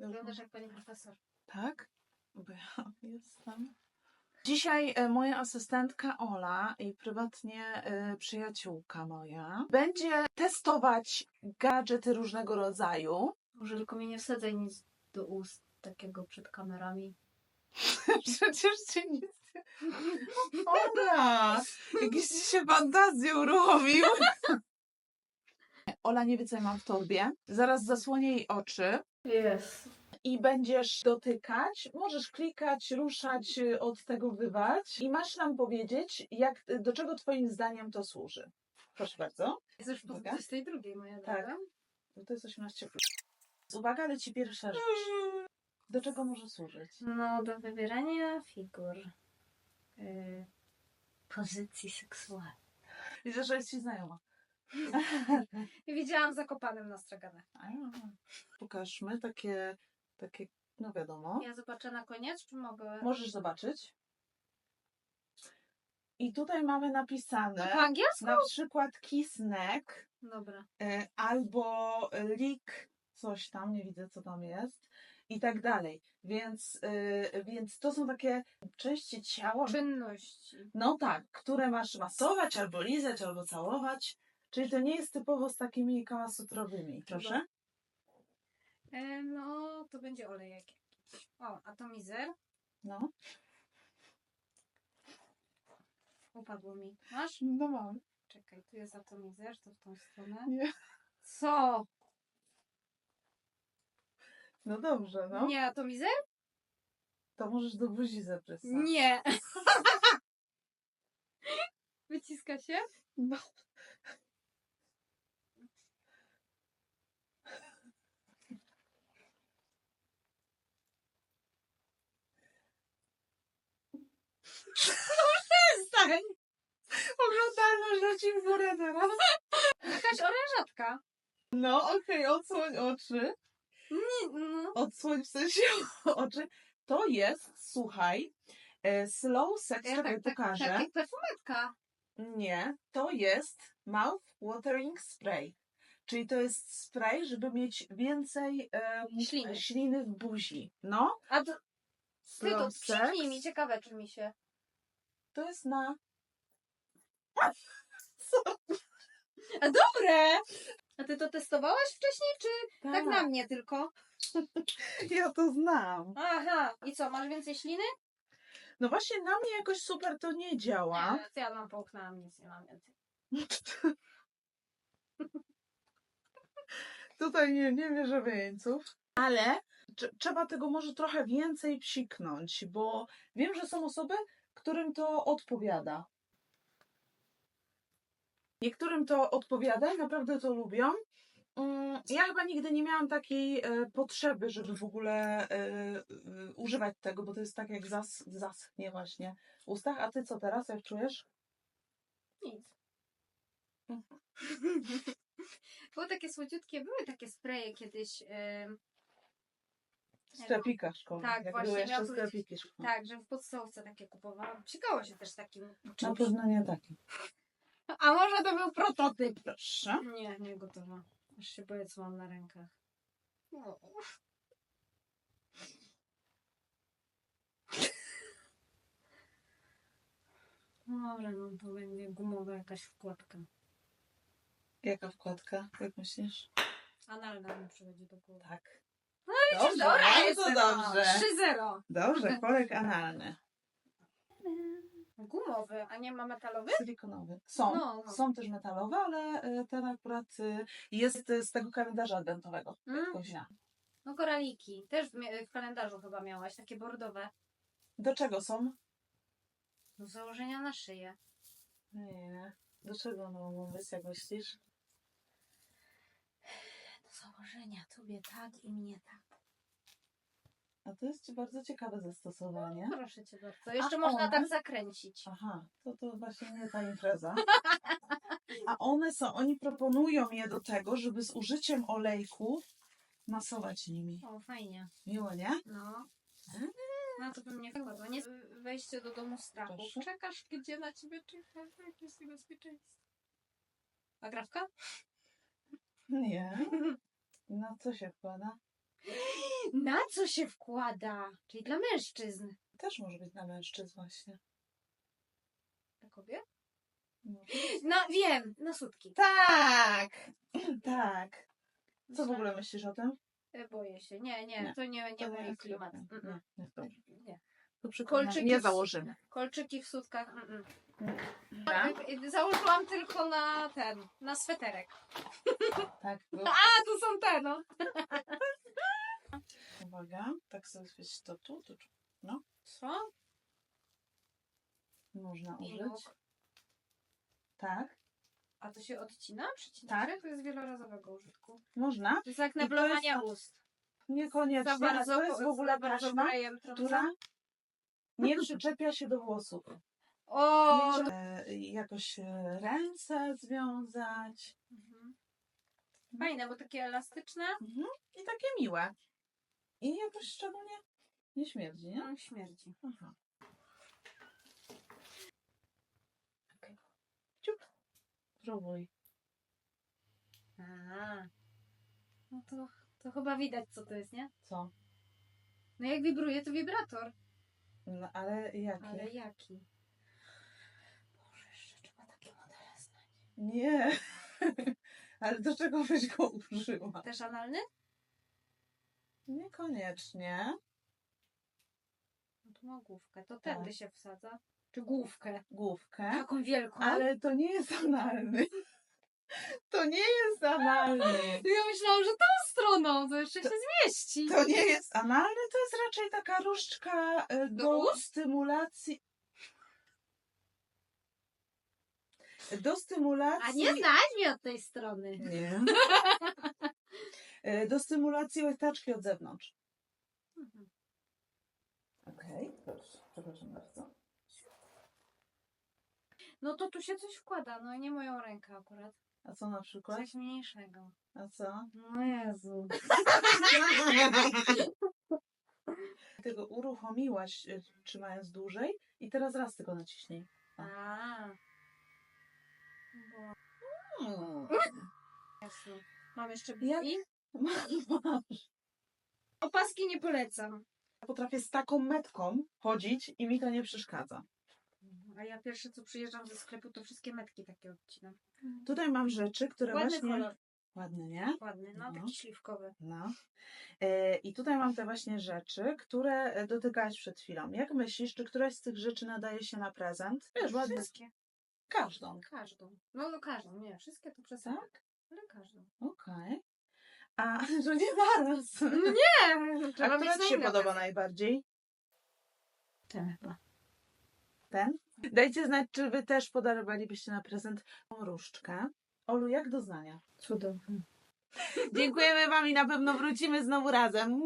Wyglądasz jak pani profesor. Tak? Bo ja jestem. Dzisiaj e, moja asystentka Ola i prywatnie e, przyjaciółka moja będzie testować gadżety różnego rodzaju. Może tylko mi nie wsadzaj nic do ust takiego przed kamerami. Przecież cię nic nie... Ola! Jakiś ci się fantazję uruchomił. Ola nie wie, co ja mam w torbie. Zaraz zasłonię jej oczy. Jest. i będziesz dotykać, możesz klikać, ruszać, y, odtegowywać i masz nam powiedzieć, jak, do czego twoim zdaniem to służy. Proszę bardzo. Jest już po Uwaga. 22, moja Tak. droga. No To jest 18 plus. Uwaga, leci pierwsza rzecz. Do czego może służyć? No, do wybierania figur. Yy, pozycji seksualnej. Widzę, że jest ci znajoma. Widziałam zakopanym na straganach. Pokażmy takie, takie, no wiadomo. Ja zobaczę na koniec, czy mogę? Możesz zobaczyć. I tutaj mamy napisane Po angielsku? na przykład kiss neck. Dobra. e, albo lik, coś tam, nie widzę co tam jest i tak dalej. Więc, e, więc to są takie części ciała, Czynności. no tak, które masz masować, albo lizać, albo całować. Czyli to nie jest typowo z takimi kałasutrowymi. Proszę. E, no, to będzie olej jakiś. O, atomizer. No. Upadło mi. Masz? No mam. Czekaj, tu jest atomizer, to w tą stronę. Nie. Co? No dobrze, no. Nie atomizer? To możesz do buzi zebrać. Nie. Wyciska się? No. Przestań! Oglądalność górę teraz. Jakaś orężatka. No okej, odsłoń oczy. Nie, no. Odsłoń w sensie oczy. To jest, słuchaj, e, slow sex, Ja czekaj, tak, tak, pokażę. tak, jak perfumetka. Nie, to jest mouth watering spray. Czyli to jest spray, żeby mieć więcej em, Śliny. śliny w buzi. No, A to, ty to mi, ciekawe czy mi się... To jest na... A dobre! A ty to testowałaś wcześniej, czy tak na mnie tylko? Ja to znam. Aha. I co, masz więcej śliny? No właśnie na mnie jakoś super to nie działa. Nie, to ja mam połknęłam, nic nie mam więcej. Tutaj nie, nie mierzę wieńców. Ale tr- trzeba tego może trochę więcej psiknąć, bo wiem, że są osoby, którym to odpowiada. Niektórym to odpowiada, naprawdę to lubią. Mm, Ja chyba nigdy nie miałam takiej e, potrzeby, żeby w ogóle e, e, używać tego, bo to jest tak jak zas, zaschnie właśnie w ustach. A ty co teraz, jak czujesz? Nic. Mhm. Były takie słodziutkie, były takie spreje kiedyś. Ym, W sklepikach szkolnych. Tak, jak właśnie, były jeszcze sklepiki szkolne. tak, że w podstawce takie kupowałam. Psikało się też takim Na czymś. pewno nie taki. A może to był prototyp? Proszę. Nie, nie gotowa. Aż się boję, co mam na rękach. O. No Dobra, no to będzie gumowa jakaś wkładka. Jaka wkładka? Jak myślisz? Analna mi przychodzi do głowy. Tak. No Dobrze, bardzo jestem, dobrze. no. 3-0. Dobrze, korek analny. Gumowy, a nie ma metalowy? Silikonowy. Są. No, no. Są też metalowe, ale y, ten akurat y, jest y, z tego kalendarza adwentowego. Mm. Kozina. No koraliki. Też w, w kalendarzu chyba miałaś, takie bordowe. Do czego są? Do założenia na szyję. Nie. Do czego one mogą być, jak myślisz? Założenia tobie tak i mnie tak. A to jest bardzo ciekawe zastosowanie. Proszę cię bardzo. Jeszcze A można one? tak zakręcić. Aha, to to właśnie nie ta impreza. A one są, oni proponują je do tego, żeby z użyciem olejku masować nimi. O, fajnie. Miło, nie? No. No to bym nie wpadła. Nie wejście do domu strachu. Proszę. Czekasz, gdzie na ciebie czeka. Jak jest niebezpieczeństwo. A grafka? Nie. No co się wkłada? Na co się wkłada? Czyli dla mężczyzn. Też może być na mężczyzn właśnie. Dla kobiet? Może. No wiem, na sutki. Tak! Tak. Co w ogóle myślisz o tym? E, Boję się. Nie, nie, Nie. to nie, nie To mój klimat. dobre. Mm, mm. Nie, nie, nie. To Kolczyki nie w- założymy. Kolczyki w sutkach. Mm, mm. Dobra? E, Założyłam tylko na ten, na sweterek. Tak. bo- A, tu są te, no. Uwaga. Tak sobie wiesz, to tu, to tu. Co? Można użyć. Tak. A to się odcina? Przycina Tak. się? To jest wielorazowego użytku. Można. To jest jak to to- ust. Niekoniecznie. Za bardzo, to jest w ogóle za bardzo taśma, brejem trąca. która nie przyczepia się do włosów. O! Nie, e, jakoś e, ręce związać. Mhm. Fajne, bo takie elastyczne. Mhm. I takie miłe. I jakoś szczególnie nie śmierdzi, nie? No, śmierdzi. Aha. Ciup. Próbuj. A. No to, to chyba widać, co to jest, nie? Co? No jak wibruje, to wibrator. No, ale jaki? Ale jaki? Boże, jeszcze trzeba takie modele znać. Nie. ale do czego byś go użyła? Też analny? Niekoniecznie. No to ma główkę. To tędy Tak. się wsadza. Czy główkę? Główkę. Taką wielką. Ale to nie jest analny. To nie jest analny. Ja myślałam, że tą stroną to jeszcze się zmieści. To nie jest analny, to jest raczej taka różdżka e, do, Do stymulacji. Do stymulacji. A nie znać mnie od tej strony. Nie. E, Do stymulacji łechtaczki od zewnątrz. Mhm. Okej, proszę, przepraszam bardzo. No to tu się coś wkłada, no nie moją rękę akurat. A co na przykład? Coś mniejszego. A co? No Jezu. Tego uruchomiłaś e, trzymając dłużej i teraz raz tylko naciśnij. A. Bo... Jasne. Mam jeszcze Jak- i Masz, masz. Opaski nie polecam. Potrafię z taką metką chodzić i mi to nie przeszkadza. A ja pierwsze co przyjeżdżam ze sklepu, to wszystkie metki takie odcinam. Tutaj mam rzeczy, które Ładny właśnie... kolor. Ładny, nie? Ładny, no, No. taki śliwkowy. No. E, I tutaj mam te właśnie rzeczy, które dotykałaś przed chwilą. Jak myślisz, czy któraś z tych rzeczy nadaje się na prezent? Wiesz, ładnie. Wszystkie. Każdą. Każdą. No, no każdą, nie. Wszystkie to przesadzę. Tak? Ale każdą. Okej. A, że nie naraz. Nie! A Trzeba która mieć Ci się podoba najbardziej? Ten chyba. Ten? Dajcie znać, czy Wy też podarowalibyście na prezent tą różdżkę. Olu, jak doznania? Cudowny. Dziękujemy Wam i na pewno wrócimy znowu razem.